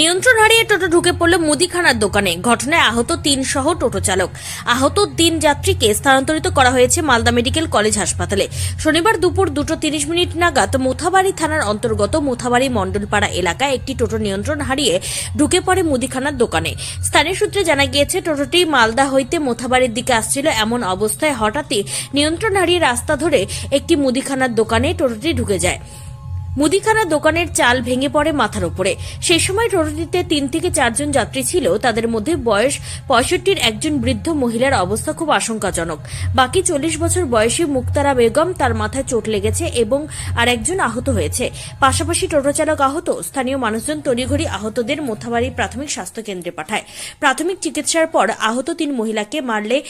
নিয়ন্ত্রণ হারিয়ে টোটো ঢুকে পড়ল মুদিখানার দোকানে। ঘটনায় আহত তিন সহ টোটো চালক। আহত তিন যাত্রীকে স্থানান্তরিত করা হয়েছে মালদা মেডিকেল কলেজ হাসপাতালে। শনিবার দুপুর দুটো তিরিশ মিনিট নাগাদ মোথাবাড়ি থানার অন্তর্গত মোথাবাড়ি মণ্ডলপাড়া এলাকায় একটি টোটো নিয়ন্ত্রণ হারিয়ে ঢুকে পড়ে মুদিখানার দোকানে। স্থানীয় সূত্রে জানা গিয়েছে, টোটোটি মালদা হইতে মোথাবাড়ির দিকে আসছিল এমন অবস্থায় হঠাৎই নিয়ন্ত্রণ হারিয়ে রাস্তা ধরে একটি মুদিখানার দোকানে টোটোটি ঢুকে যায়। মুদিখানা দোকানের চাল ভেঙে পড়ে মাথার উপরে। সেই সময় টোটোটিতে তিন থেকে চারজন যাত্রী ছিল। তাদের মধ্যে বয়স পঁয়ষট্টির একজন বৃদ্ধ মহিলার অবস্থা খুব আশঙ্কাজনক। বাকি চল্লিশ বছর বয়সী মুক্তারা বেগম তার মাথায় চোট লেগেছে এবং আর একজন আহত হয়েছে। পাশাপাশি টোটো চালক আহত। স্থানীয় মানুষজন তড়িঘড়ি আহতদের মোথাবাড়ি প্রাথমিক স্বাস্থ্য কেন্দ্রে পাঠায়। প্রাথমিক চিকিৎসার পর আহত তিন মহিলাকে মারলে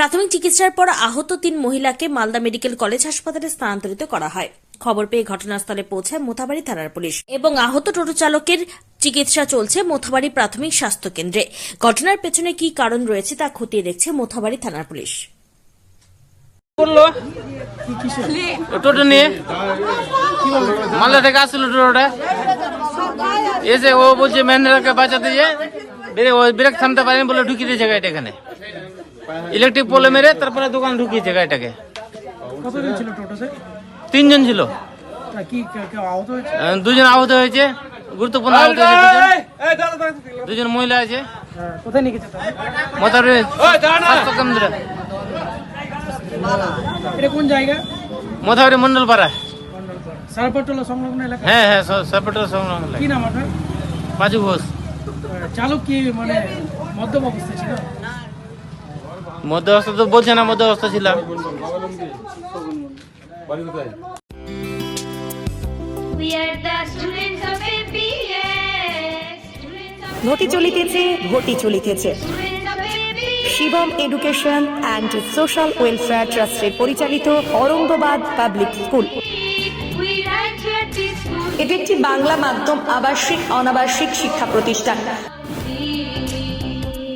প্রাথমিক চিকিৎসার পর আহত তিন মহিলাকে মালদা মেডিকেল কলেজ হাসপাতালে স্থানান্তরিত করা হয়। খবর পেয়ে ঘটনাস্থলে পৌঁছায় মোথাবাড়ি থানার পুলিশ এবং আহত টোটো চালকের চিকিৎসা চলছে মোথাবাড়ি প্রাথমিক স্বাস্থ্য কেন্দ্রে। ঘটনার পেছনে কি কারণ রয়েছে তা খতিয়ে দেখছে মোথাবাড়ি থানার পুলিশ। করল? টোটো নিয়ে। মালদা থেকে আসলো টোটোটা। এসে ও বলছে ম্যানেজারকে বাঁচাতে যে। ব্রেক থামতে পারেনি বলে ঢুকিয়ে দিয়েছে গাড়িটা এখানে। ইলেকট্রিক পোলে মেরে তারপরে দোকান ঢুকিয়েছে গাড়িটাকে। কতজন ছিল টোটোতে তিনজন ছিল। দুজন আহত হয়েছে। গুরুত্বপূর্ণ আহত হয়েছে দুজন। মহিলা আছে। হ্যাঁ, কোথায় নিয়ে গেছে তাহলে? স্বাস্থ্য কেন্দ্রে। এটা কোন জায়গা? মোথাবাড়ি মন্ডল পাড়া সংলগ্ন এলাকা? হ্যাঁ হ্যাঁ সাপোর্টার সংগ্রাম কি নাম আপনার? পাঁচু ঘোষ। চালক কি মানে মদ্যপ অবস্থা ছিল? মধ্য অবস্থা তো বলছে না মধ্য অবস্থা ছিলাম ঘটি চলিতেছে ঘটি চলিতেছে. Shivam education and social welfare ট্রাস্টের পরিচালিত অরঙ্গবাদ পাবলিক স্কুল. এটি একটি বাংলা মাধ্যম আবাসিক অনাবাসিক শিক্ষা প্রতিষ্ঠান।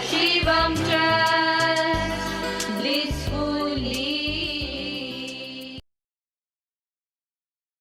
Shivam. Ch-